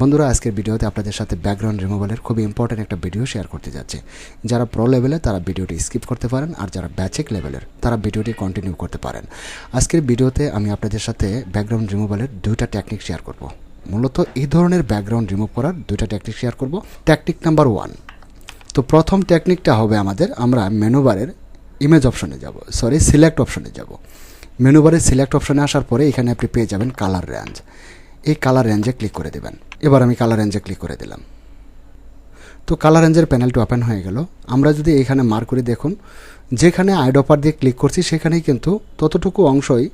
বন্ধুরা, আজকের ভিডিওতে আপনাদের সাথে ব্যাকগ্রাউন্ড রিমুভালের খুবই ইম্পর্টেন্ট একটা ভিডিও শেয়ার করতে যাচ্ছে। যারা প্রো লেভেলে তারা ভিডিওটি স্কিপ করতে পারেন, আর যারা ব্যাচেক লেভেলের তারা ভিডিওটি কন্টিনিউ করতে পারেন। আজকের ভিডিওতে আমি আপনাদের সাথে ব্যাকগ্রাউন্ড রিমুভালের দুইটা টেকনিক শেয়ার করব। মূলত এই ধরনের ব্যাকগ্রাউন্ড রিমুভ করার দুইটা টেকনিক শেয়ার করব। টেকনিক নাম্বার ওয়ান তো প্রথম টেকনিকটা হবে আমাদের, আমরা মেনুবারের ইমেজ অপশনে যাব। সরি সিলেক্ট অপশনে যাব। মেনুবারের সিলেক্ট অপশনে আসার পরে এখানে আপনি পেয়ে যাবেন কালার রেঞ্জ এই কালার রেঞ্জে ক্লিক করে দেবেন। এবার আমি কালার রেঞ্জে ক্লিক করে দিলাম। তো কালার রেঞ্জের প্যানেলটি ওপেন হয়ে গেল। আমরা যদি এখানে মার্ক করে দেখুন, যেখানে আইডপার দিয়ে ক্লিক করছি, সেখানেই কিন্তু ততটুকু অংশই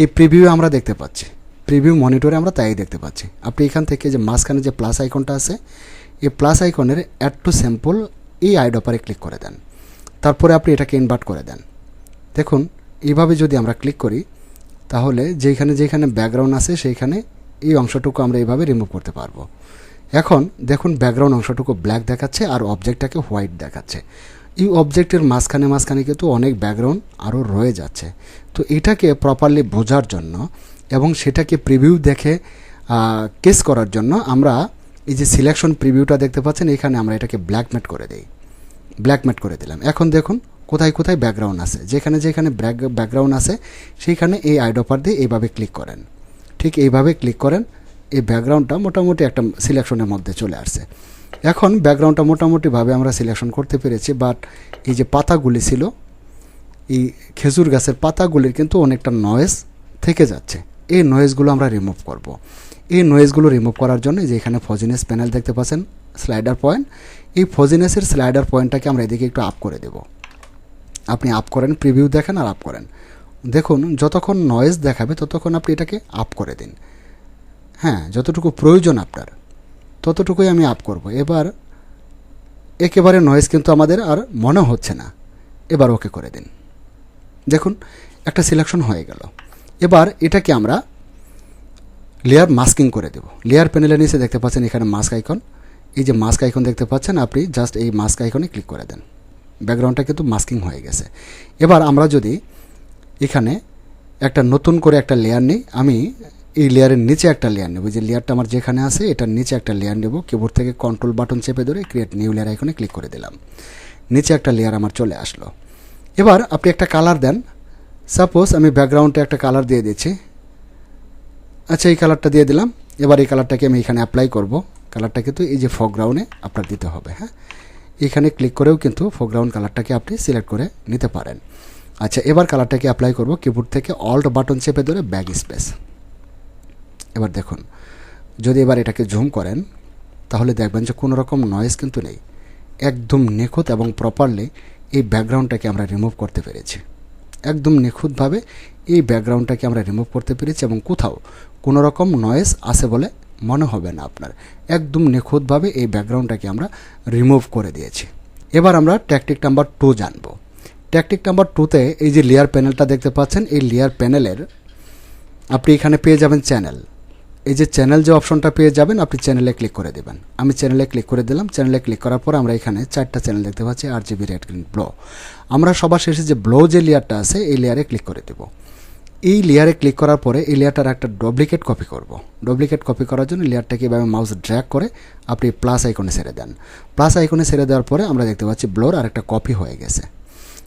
এই প্রিভিউ আমরা দেখতে পাচ্ছি। প্রিভিউ মনিটরে আমরা তাই দেখতে পাচ্ছি। আপনি এখান থেকে যে মাঝখানে যে প্লাস আইকনটা আছে, এই প্লাস আইকনের অ্যাড টু স্যাম্পল এই আইডপারে ক্লিক করে দেন। তারপরে আপনি এটাকে ইনভার্ট করে দেন। দেখুন, এইভাবে যদি আমরা ক্লিক করি, তাহলে যেখানে যেখানে ব্যাকগ্রাউন্ড আছে সেইখানে এই অংশটুকু আমরা এইভাবে রিমুভ করতে পারব। এখন দেখুন ব্যাকগ্রাউন্ড অংশটুকু ব্ল্যাক দেখাচ্ছে আর অবজেক্টটাকে হোয়াইট দেখাচ্ছে। এই অবজেক্টের মাঝখানে মাঝখানে কিন্তু অনেক ব্যাকগ্রাউন্ড আরও রয়ে যাচ্ছে। তো এটাকে প্রপারলি বোঝার জন্য এবং সেটাকে প্রিভিউ দেখে কেস করার জন্য আমরা এই যে সিলেকশন প্রিভিউটা দেখতে পাচ্ছেন, এখানে আমরা এটাকে ব্ল্যাক ম্যাট করে দিই। ব্ল্যাক ম্যাট করে দিলাম। এখন দেখুন কোথায় কোথায় ব্যাকগ্রাউন্ড আছে। যেখানে যেখানে ব্যাকগ্রাউন্ড আছে, সেইখানে এই আইডপার দিয়ে এইভাবে ক্লিক করেন। ঠিক এইভাবে ক্লিক করেন, এই ব্যাকগ্রাউন্ডটা মোটামুটি একটা সিলেকশনের মধ্যে চলে আসছে। এখন ব্যাকগ্রাউন্ডটা মোটামুটিভাবে আমরা সিলেকশন করতে পেরেছি বাট এই যে পাতাগুলি ছিল, এই খেজুর গাছের পাতাগুলির কিন্তু অনেকটা নয়েজ থেকে যাচ্ছে। এই নয়েজগুলো আমরা রিমুভ করব। এই নয়েজগুলো রিমুভ করার জন্য যে এখানে ফজিনেস প্যানেল দেখতে পাচ্ছেন স্লাইডার পয়েন্ট এই ফজিনেসের স্লাইডার পয়েন্টটাকে আমরা এদিকে একটু আপ করে দেব। আপনি আপ করেন প্রিভিউ দেখেন আর আপ করেন। দেখুন, যতক্ষণ নয়েজ দেখাবে, ততক্ষণ আপনি এটাকে আপ করে দিন। হ্যাঁ যতটুকু প্রয়োজন আপনার, ততটুকুই আমি আপ করব। এবার, একেবারে নয়েজ কিন্তু আমাদের আর মনে হচ্ছে না। এবার ওকে করে দিন। দেখুন, একটা সিলেকশন হয়ে গেল। এবার এটাকে আমরা লেয়ার মাস্কিং করে দেব। লেয়ার প্যানেলের নিচে দেখতে পাচ্ছেন এখানে মাস্ক আইকন এই যে মাস্ক আইকন দেখতে পাচ্ছেন আপনি জাস্ট এই মাস্ক আইকনে ক্লিক করে দেন। ব্যাকগ্রাউন্ডটা কিন্তু মাস্কিং হয়ে গেছে। এবার আমরা যদি এখানে একটা নতুন করে একটা লেয়ার নিই। আমি এই লেয়ারের নিচে একটা লেয়ার নেব। যে লেয়ারটা আমার যেখানে আছে, এটার নিচে একটা লেয়ার নেব। কিবোর্ড থেকে কন্ট্রোল বাটন চেপে ধরে ক্রিয়েট নিউ লেয়ার এখানে ক্লিক করে দিলাম। নিচে একটা লেয়ার আমার চলে আসলো। এবার আপনি একটা কালার দেন। সাপোজ আমি ব্যাকগ্রাউন্ডে একটা কালার দিয়ে দিচ্ছি। আচ্ছা এই কালারটা দিয়ে দিলাম। এবার এই কালারটাকে আমি এখানে অ্যাপ্লাই করব। কালারটা কিন্তু এই যে ফোগ্রাউন্ডে আপনার দিতে হবে হ্যাঁ? এখানে ক্লিক করেও কিন্তু ফোগ্রাউন্ড কালারটাকে আপনি সিলেক্ট করে নিতে পারেন। আচ্ছা এবার কালারটাকে অ্যাপ্লাই করব কিবোর্ড থেকে অল্ট বাটন চেপে ধরে ব্যাগ স্পেস এবার দেখুন, যদি এবার এটাকে জুম করেন, তাহলে দেখবেন যে কোনো রকম নয়েজ কিন্তু নেই। একদম নিখুঁত এবং প্রপারলি এই ব্যাকগ্রাউন্ডটাকে আমরা রিমুভ করতে পেরেছি। একদম নিখুঁতভাবে এই ব্যাকগ্রাউন্ডটাকে আমরা রিমুভ করতে পেরেছি এবং কোথাও কোনো রকম নয়েজ আছে বলে মনে হবে না আপনার। একদম নিখুঁতভাবে এই ব্যাকগ্রাউন্ডটাকে আমরা রিমুভ করে দিয়েছি। এবার আমরা ট্যাকটিক নাম্বার টু জানব। ট্যাকটিক নাম্বার টুতে এই যে লেয়ার প্যানেলটা দেখতে পাচ্ছেন, এই লেয়ার প্যানেলের আপনি এখানে পেয়ে যাবেন চ্যানেল এই যে চ্যানেল যে অপশনটা পেয়ে যাবেন, আপনি চ্যানেলে ক্লিক করে দেবেন। আমি চ্যানেলে ক্লিক করে দিলাম চ্যানেলে ক্লিক করার পর আমরা এখানে চারটা চ্যানেল দেখতে পাচ্ছি R G B red green blue আমরা সবার শেষে যে ব্লো যে লেয়ারটা আছে, এই লেয়ারে ক্লিক করে দেব। এই লেয়ারে ক্লিক করার পরে এই লেয়ারটার একটা ডুপ্লিকেট কপি করব। ডুপ্লিকেট কপি করার জন্য লেয়ারটাকে এভাবে মাউস ড্র্যাগ করে আপনি প্লাস আইকনে ছেড়ে দেন। প্লাস আইকনে ছেড়ে দেওয়ার পরে আমরা দেখতে পাচ্ছি ব্লোর আর একটা কপি হয়ে গেছে।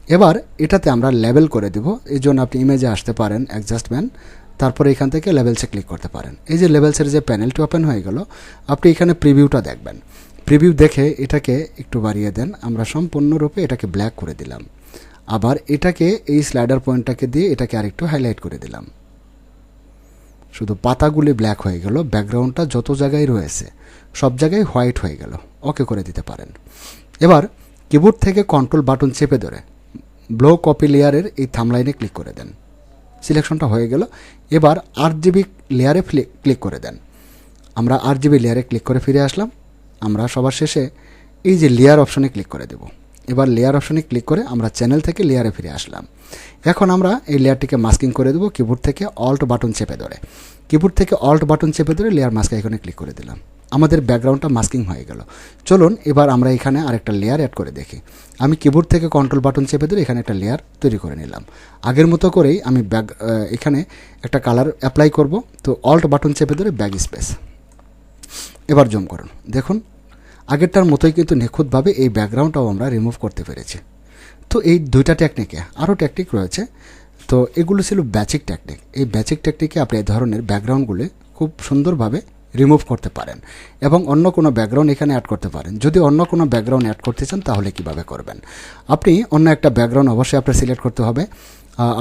এবার এটাতে আমরা লেবেল করে দেব। এই জন্য আপনি ইমেজে আসতে পারেন অ্যাডজাস্টমেন্ট তারপরে এখান থেকে লেভেলসে ক্লিক করতে পারেন। এই যে লেভেলসের যে প্যানেলটি ওপেন হয়ে গেল, আপনি এখানে প্রিভিউটা দেখবেন। প্রিভিউ দেখে এটাকে একটু বাড়িয়ে দেন। আমরা সম্পূর্ণরূপে এটাকে ব্ল্যাক করে দিলাম। আবার এটাকে এই স্লাইডার পয়েন্টটাকে দিয়ে এটাকে আরেকটু হাইলাইট করে দিলাম। শুধু পাতাগুলি ব্ল্যাক হয়ে গেল ব্যাকগ্রাউন্ডটা যত জায়গায় রয়েছে, সব জায়গায় হোয়াইট হয়ে গেল। ওকে করে দিতে পারেন। এবার কিবোর্ড থেকে কন্ট্রোল বাটন চেপে ধরে ব্লো কপি লেয়ারের এই থামলাইনে ক্লিক করে দেন। সিলেকশনটা হয়ে গেল। এবার আট জিবি লেয়ারে ক্লিক করে দেন। আমরা আট জিবি লেয়ারে ক্লিক করে ফিরে আসলাম। আমরা সবার শেষে এই যে লেয়ার অপশনে ক্লিক করে দেব। এবার লেয়ার অপশনে ক্লিক করে আমরা চ্যানেল থেকে লেয়ারে ফিরে আসলাম। এখন আমরা এই লেয়ারটিকে মাস্কিং করে দেবো। কিবোর্ড থেকে অল্ট বাটন চেপে ধরে। কিবোর্ড থেকে অল্ট বাটন চেপে ধরে লেয়ার মাস্ক এখানে ক্লিক করে দিলাম। আমাদের ব্যাকগ্রাউন্ডটা মাস্কিং হয়ে গেল। চলুন, এবার আমরা এখানে আরেকটা লেয়ার অ্যাড করে দেখি। আমি কিবোর্ড থেকে কন্ট্রোল বাটন চেপে ধরে এখানে একটা লেয়ার তৈরি করে নিলাম। আগের মতো করেই আমি ব্যাক এখানে একটা কালার অ্যাপ্লাই করব। তো অল্ট বাটন চেপে ধরে ব্যাগ স্পেস এবার জুম করুন। দেখুন, আগেরটার মতোই কিন্তু নিখুঁতভাবে এই ব্যাকগ্রাউন্ডটাও আমরা রিমুভ করতে পেরেছি। তো এই দুইটা টেকনিকে আরও টেকনিক রয়েছে। তো এগুলো ছিল ব্যাচিক টেকনিক এই ব্যাচিক টেকনিকে আপনি এই ধরনের ব্যাকগ্রাউন্ডগুলো খুব সুন্দরভাবে রিমুভ করতে পারেন এবং অন্য কোনো ব্যাকগ্রাউন্ড এখানে অ্যাড করতে পারেন। যদি অন্য কোনো ব্যাকগ্রাউন্ড অ্যাড করতে চান, তাহলে কীভাবে করবেন? আপনি অন্য একটা ব্যাকগ্রাউন্ড অবশ্যই আপনার সিলেক্ট করতে হবে।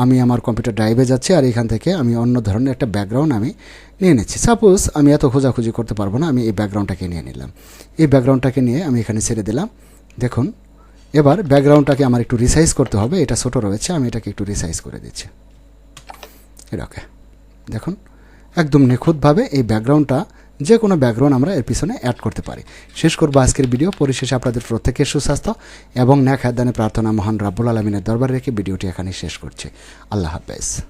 আমি আমার কম্পিউটার ড্রাইভে যাচ্ছি আর এখান থেকে আমি অন্য ধরনের একটা ব্যাকগ্রাউন্ড আমি নিয়ে নিচ্ছি। সাপোজ আমি এত খোঁজাখুঁজি করতে পারব না, আমি এই ব্যাকগ্রাউন্ডটাকে নিয়ে নিলাম। এই ব্যাকগ্রাউন্ডটাকে নিয়ে আমি এখানে ছেড়ে দিলাম। দেখুন, এবার ব্যাকগ্রাউন্ডটাকে আমার একটু রিসাইজ করতে হবে। এটা ছোটো রয়েছে, আমি এটাকে একটু রিসাইজ করে দিচ্ছি। এটাকে দেখুন একদম নিখুঁতভাবে এই ব্যাকগ্রাউন্ডটা যে কোনো ব্যাকগ্রাউন্ড আমরা এর পিছনে অ্যাড করতে পারি। শেষ করব আজকের ভিডিও পরিশেষে আপনাদের প্রত্যেকের সুস্বাস্থ্য এবং ন্যাক হায়দানে প্রার্থনা মহান রাব্বুল আলমিনের দরবার রেখে ভিডিওটি এখানে শেষ করছে। আল্লাহ হাফেজ।